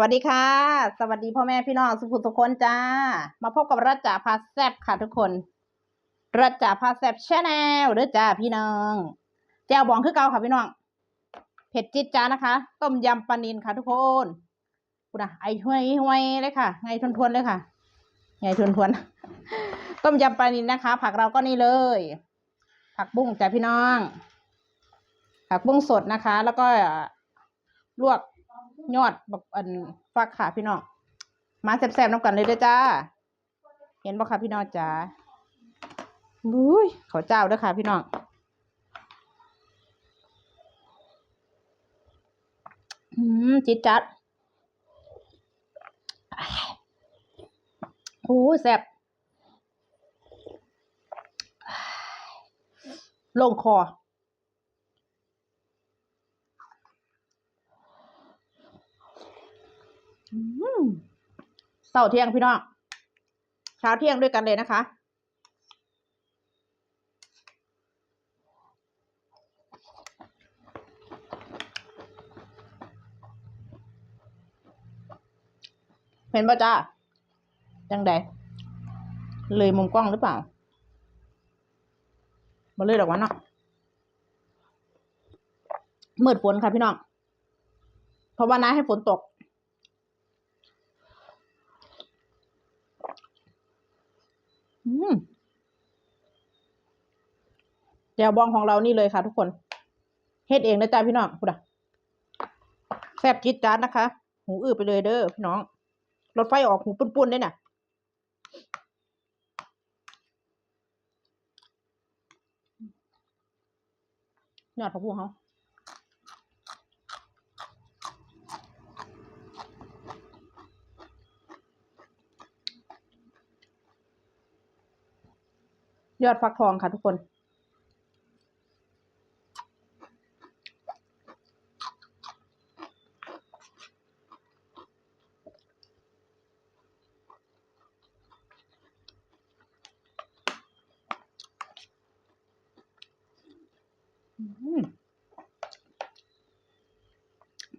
วัสดีค่ะ สวัสดีพ่อแม่พี่น้องสุขุทุกคนจ้า มาพบกับรัจจาพาแซบค่ะทุกคน รัจจาพาแซบชาแนลเด้อจ้าพี่น้องแจ่วบองคือเก่าค่ะพี่น้องเผ็ดจิตจ้านะคะ ต้มยำปลานินค่ะทุกคนคุณอะไอห้วยห้วยเลยค่ะ ไงทวนทวนๆเลยค่ะไงทวนทวนๆต้มยำปลานินนะคะ ผักเราก็นี่เลย ผักบุ้งจ้าพี่น้อง ผักบุ้งสดนะคะ แล้วก็ลวก ยอดแบบอันฟักค่ะพี่น้องมาแซ่บๆน้ำกันเลยเด้อจ้า เห็นบ่ค่ะพี่น้องจ้าบุ้ยขอเจ้าเด้อค่ะ พี่น้องอืมจิตจัดโอ้แซ่บลงคอ อืม เสาร์เที่ยงพี่น้องเช้าเที่ยงด้วยกันเลยนะคะ เห็นป่ะจ้าจังใดเลยมุมกล้องหรือเปล่ามาเลยดอกวันเนาะมืดฝนค่ะพี่น้องเพราะว่าน้าให้ฝนตก อืม แจ่วบองของเรานี่เลยค่ะ ทุกคนเฮ็ดเองนะจ๊ะพี่น้องพูดอะแซ่บจิตจานนะคะ หูอื้อไปเลยเด้อพี่น้องรถไฟออกหูปุ้นๆได้น่ะยอดผักบุ้งเขายอดฟักทองค่ะทุกคน อืม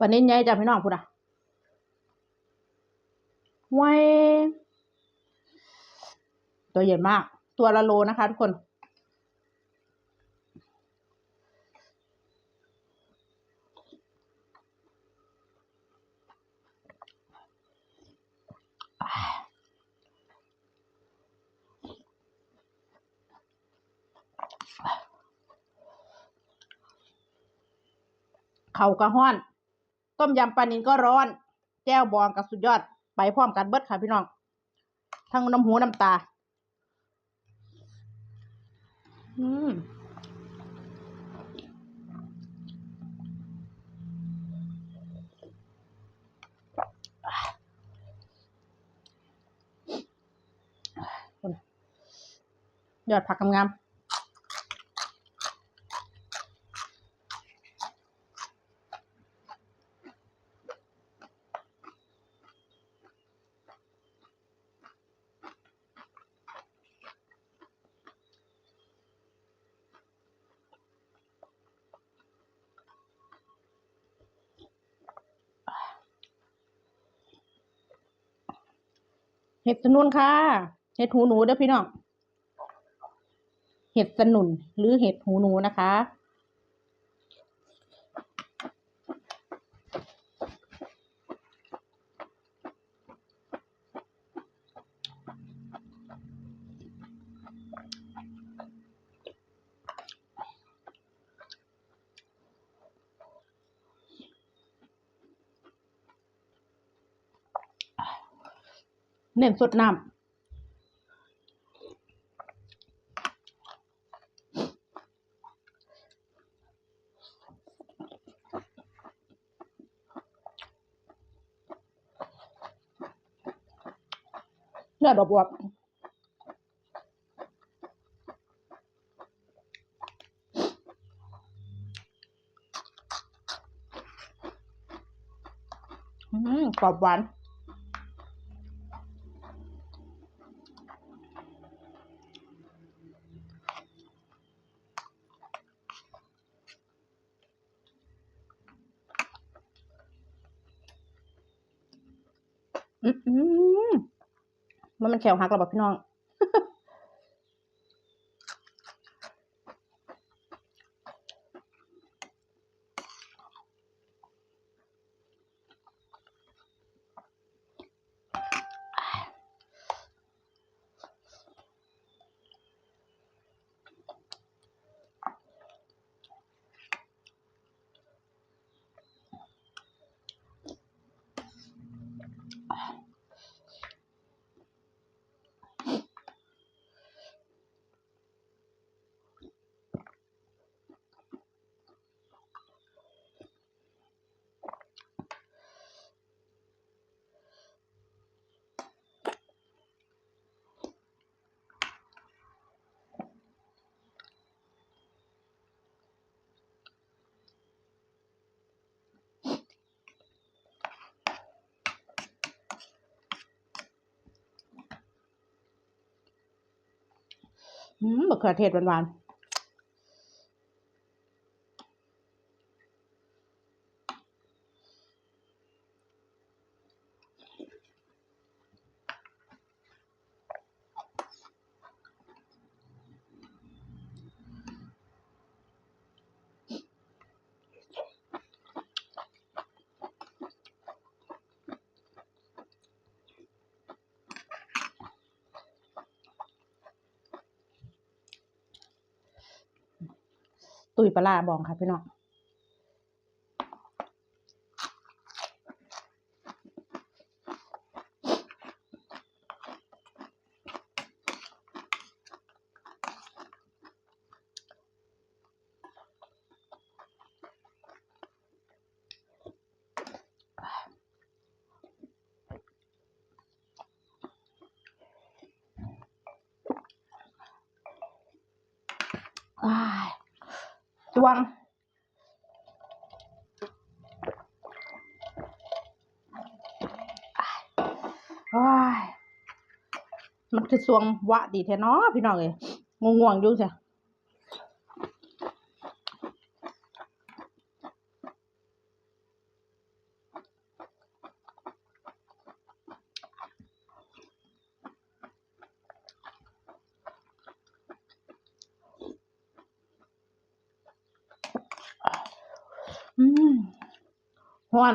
วันนี้ยัยจ้ะพี่น้องพูดอะไว้ตัวใหญ่มาก ตัวละโลนะคะทุกคน เขากระห้อน ต้มยำปลานินก็ร้อน แก้วบองกับสุดยอด ไปพร้อมกันเบิดค่ะพี่น้อง ทั้งน้ำหูน้ำตา อืมยอดผักกำงาม เห็ดสนุนค่ะ เห็ดหูหนูเด้อพี่น้อง เห็ดสนุนหรือเห็ดหูหนูนะคะ น้นสดน้ำเลือดอบวบอืมกรอบหวาน มอืมมันมันแขวหักแล้วบอกพี่น้อง อืมมะเขือเทศหวานๆ ตุยปลาบองค่ะพี่น้องอ้า จวง มันคือสวงวะดีแท้เนาะพี่น้องเอ้ยง่วงๆอยู่จ้ะ อืมฮ้อน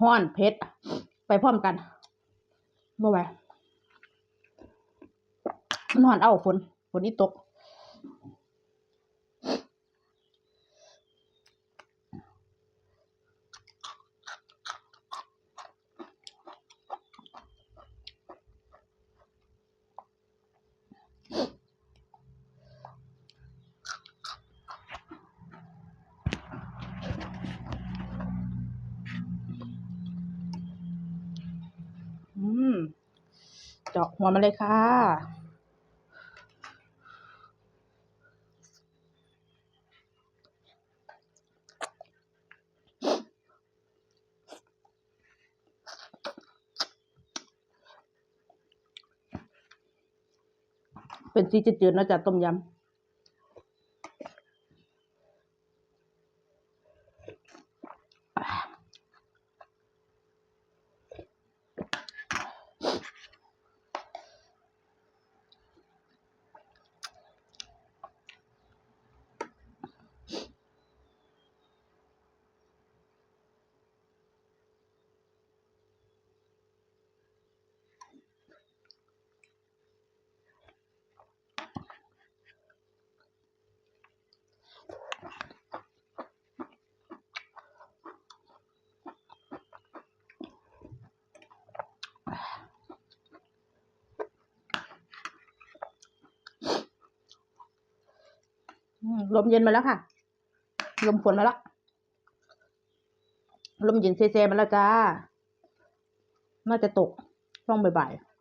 ฮ้อนเผ็ด ไปพร้อมกันบ่ไหวมันฮ้อนเอาฝนฝนนี่ตก อืม เจาะหัวมาเลยค่ะ เป็นสีจืดๆนะจ๊ะต้มยำ ลมเย็นมาแล้วค่ะ ลมฝนมาแล้วลมเย็นเซ่ๆมาแล้วจ้า น่าจะตกช่วงบ่ายๆ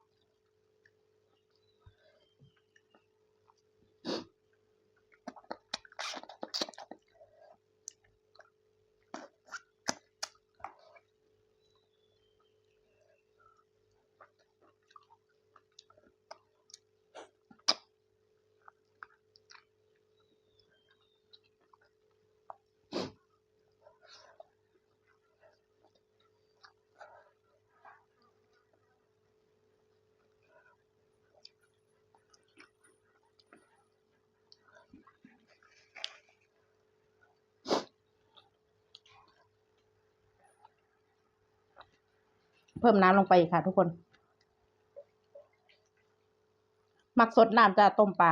พิ่มน้ำลงไปอีกค่ะ ทุกคน หมักสดน้ำจะต้มปลา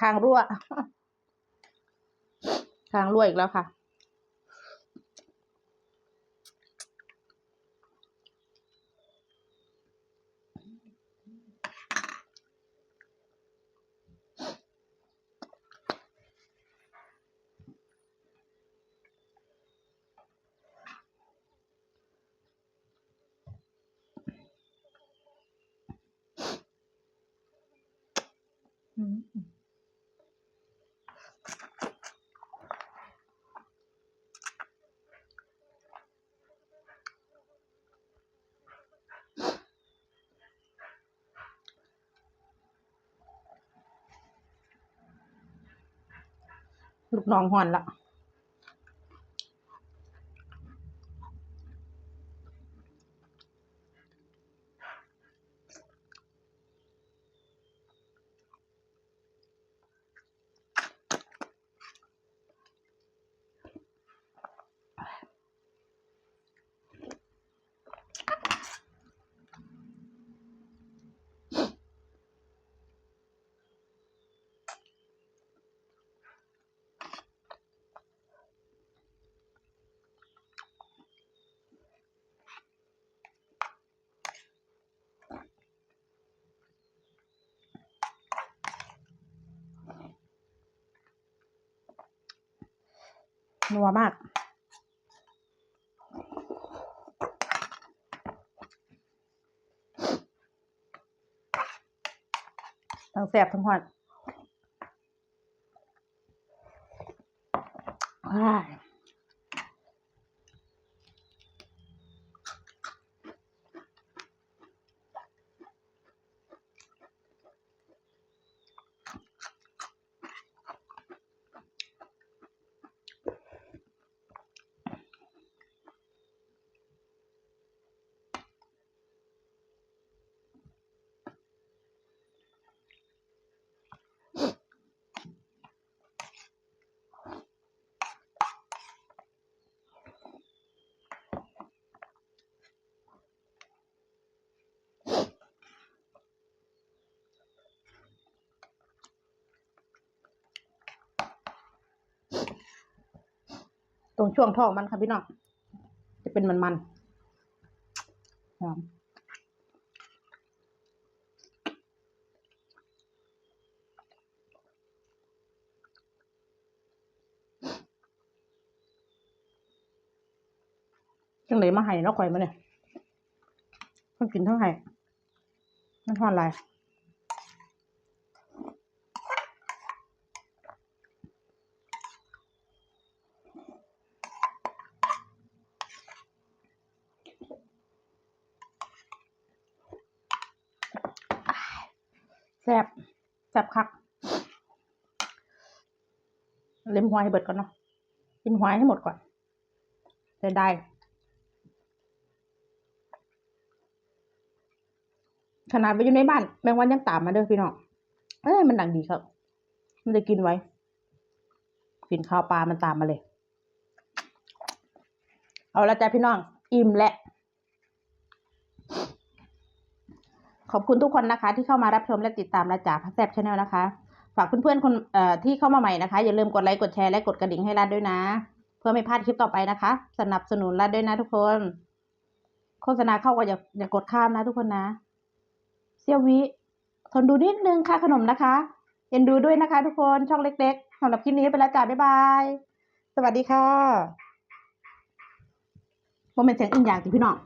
คางรั่ว คางรั่วอีกแล้วค่ะ ลูกน้องหอนละ นัวมากทั้งแสบทั้งหอนอ้าย ตรงช่วงท้องมันค่ะพี่น้องจะเป็นมันๆหอมจังเลยมาให้เนาะข่อยมาเนี่ยต้องกินทั้งไห้มันทอดอะไซบแซบคัก เล็มหวยให้เบิดก่อนเนาะกินหวยให้หมดก่อนจะได้ขนาดไปอยู่ในบ้าน แมงวันยังตามมาเด้อพี่น้อง เอ้ยมันดังดีครับ มันจะกินไว้ กินข้าวปลามันตามมาเลย เอาละจ้ะพี่น้อง อิ่มและ ขอบคุณทุกคนนะคะ ที่เข้ามารับชมและติดตามและจ่าพัสแซบชาแนลนะคะ ฝากเพื่อนๆคนเอ่อที่เข้ามาใหม่นะคะ อย่าลืมกดไลค์กดแชร์และกดกระดิ่งให้รัดด้วยนะ เพื่อไม่พลาดคลิปต่อไปนะคะ สนับสนุนรัดด้วยนะทุกคน โฆษณาเข้าก็อย่าอย่ากดข้ามนะทุกคนนะเซียววิทนดูนิดนึงค่าขนมนะคะเอ็นดูด้วยนะคะ ทุกคนช่องเล็กๆสำหรับคลิปนี้ไปแล้วจ้าบ๊ายบาย สวัสดีค่ะว่าเป็นเสียงอึ้งอย่างสิพี่น้อง